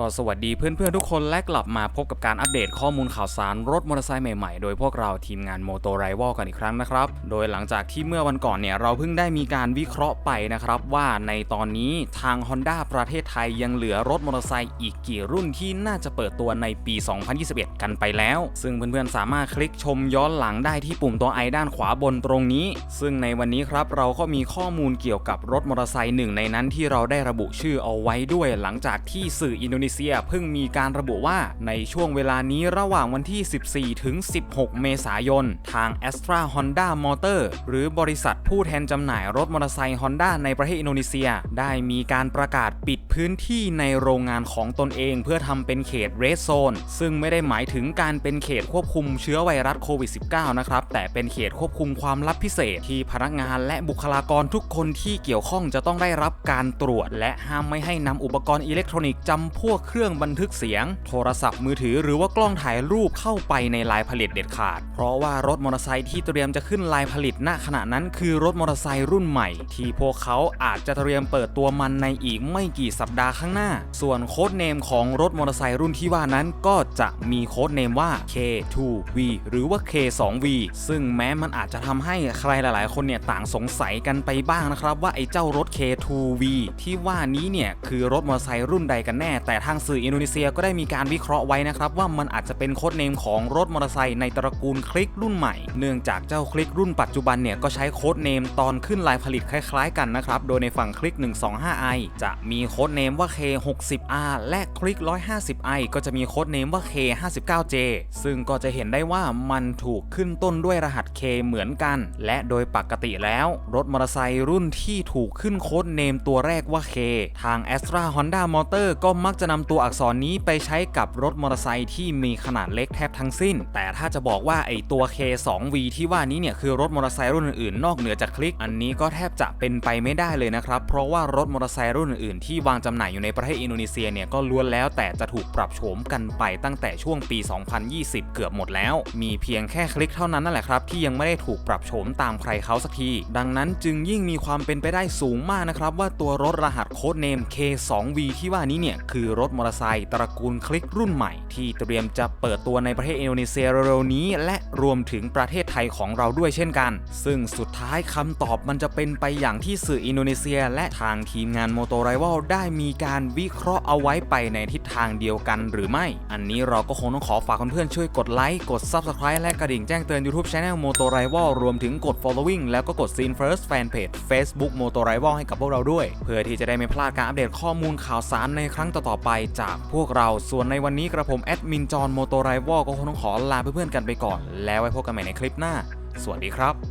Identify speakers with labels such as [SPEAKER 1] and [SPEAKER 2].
[SPEAKER 1] ก็สวัสดีเพื่อนๆทุกคนและกลับมาพบกับการอัปเดตข้อมูลข่าวสารรถมอเตอร์ไซค์ใหม่ๆ โดยพวกเราทีมงาน m o t o r i v a l กันอีกครั้งนะครับ โดยหลังจากที่เมื่อวันก่อนเนี่ยเราเพิ่งได้มีการวิเคราะห์ไปนะครับ ว่าในตอนนี้ทาง Honda ประเทศไทยยังเหลือรถมอเตอร์ไซค์อีกกี่รุ่นที่น่าจะเปิดตัวในปี 2021 กันไปแล้ว ซึ่งเพื่อนๆสามารถคลิกชมย้อนหลังได้ที่ปุ่มตัวไอด้านขวาบนตรงนี้ ซึ่งในวันนี้ครับเราก็มีข้อมูลเกี่ยวกับรถมอเตอร์ไซค์หนึ่งในนั้นที่เราได้ระบุชื่อเอาไว้ด้วยหลังจากที่สื่ออินโดนีเซียเพิ่งมีการระบุว่าในช่วงเวลานี้ระหว่างวันที่ 14 ถึง 16 เมษายน ทาง Astra Honda Motor หรือบริษัทผู้แทนจำหน่ายรถมอเตอร์ไซค์ Honda ในประเทศอินโดนีเซีย ได้มีการประกาศปิดพื้นที่ในโรงงานของตนเองเพื่อทำเป็นเขต Red Zone ซึ่งไม่ได้หมายถึงการเป็นเขตควบคุมเชื้อไวรัสโควิด -19 นะครับแต่เป็นเขตควบคุมความลับพิเศษที่พนักงานและบุคลากรทุกคนที่เกี่ยวข้องจะต้องได้รับการตรวจ และห้ามไม่ให้นำอุปกรณ์อิเล็กทรอนิกส์จำพวกเครื่องบันทึกเสียง โทรศัพท์มือถือหรือว่ากล้องถ่ายรูปเข้าไปในลายผลิตเด็ดขาด เพราะว่ารถมอเตอร์ไซค์ที่เตรียมจะขึ้นลายผลิตณขณะนั้นคือรถมอเตอร์ไซค์รุ่นใหม่ ที่พวกเขาอาจจะเตรียมเปิดตัวมันในอีกไม่กี่สัปดาห์ข้างหน้า ส่วนโค้ดเนมของรถมอเตอร์ไซค์รุ่นที่ว่านั้นก็จะมีโค้ดเนมว่า K2V หรือว่า K2V ซึ่งแม้มันอาจจะทำให้ใครหลาย ๆ คนเนี่ยต่างสงสัยกันไปบ้างนะครับ ว่าไอ้เจ้ารถ K2V ที่ว่านี้เนี่ยคือรถมอเตอร์ไซค์รุ่นใดกันแน่ แต่ทางสื่ออินโดนีเซียก็ได้มีการวิเคราะห์ไว้นะครับว่ามันอาจจะเป็นโค้ดเนมของรถมอเตอร์ไซค์ในตระกูลคลิกรุ่นใหม่ เนื่องจากเจ้าคลิกรุ่นปัจจุบันเนี่ยก็ใช้โค้ดเนมตอนขึ้นลายผลิตคล้ายๆกันนะครับโดยในฝั่งคลิก 125i จะมีโค้ดเนมว่า K60R และคลิก 150i ก็จะมีโค้ดเนมว่า K59J ซึ่งก็จะเห็นได้ว่ามันถูกขึ้นต้นด้วยรหัส K เหมือนกัน และโดยปกติแล้วรถมอเตอร์ไซค์รุ่นที่ถูกขึ้นโค้ดเนมตัวแรกว่า K ทาง Astra Honda Motor ก็มักจะนำตัวอักษรนี้ไปใช้กับรถมอเตอร์ไซค์ที่มีขนาดเล็กแทบทั้งสิ้น แต่ถ้าจะบอกว่าไอตัว K2V ที่ว่านี้เนี่ยคือรถมอเตอร์ไซค์รุ่นอื่นๆนอกเหนือจากคลิก อันนี้ก็แทบจะเป็นไปไม่ได้เลยนะครับ เพราะว่ารถมอเตอร์ไซค์รุ่นอื่นๆที่วางจำหน่ายอยู่ในประเทศอินโดนีเซียเนี่ยก็ล้วนแล้ว แต่จะถูกปรับโฉมกันไปตั้งแต่ช่วงปี 2020 เกือบหมดแล้ว มีเพียงแค่คลิกเท่านั้นนั่นแหละครับที่ยังไม่ได้ถูกปรับโฉมตามใครเขาสักที ดังนั้นจึงยิ่งมีความเป็นไปได้สูงมากนะครับว่าตัวรถรหัสโค้ดเนม K2V ที่ว่านี้เนี่ยคือรถมอเตอร์ไซค์ตระกูลคลิกรุ่นใหม่ ที่เตรียมจะเปิดตัวในประเทศอินโดนีเซียเร็วๆนี้ และรวมถึงประเทศไทยของเราด้วยเช่นกัน ซึ่งสุดท้ายคำตอบมันจะเป็นไปอย่างที่สื่ออินโดนีเซีย และทางทีมงานโมโตไรวลได้มีการวิเคราะห์เอาไว้ไปในทิศทางเดียวกันหรือไม่ อันนี้เราก็คงต้องขอฝากเพื่อนๆช่วยกดไลค์กด Subscribe และกระดิ่งแจ้งเตือน YouTube Channel m o t o r i v a l รวมถึงกด Following แล้วก็กด Scene First Fanpage Facebook m o t o r i v a l ให้กับพวกเราด้วย เพื่อที่จะได้ไม่พลาดการอัปเดตข้อมูลข่าวสารในครั้งต่อๆไปจากพวกเราส่วนในวันนี้กระผมแอดมินจอห์นโมโตไรวอลก็คงต้องขอลาเพื่อนๆกันไปก่อน แล้วไว้พบกันใหม่ในคลิปหน้า สวัสดีครับ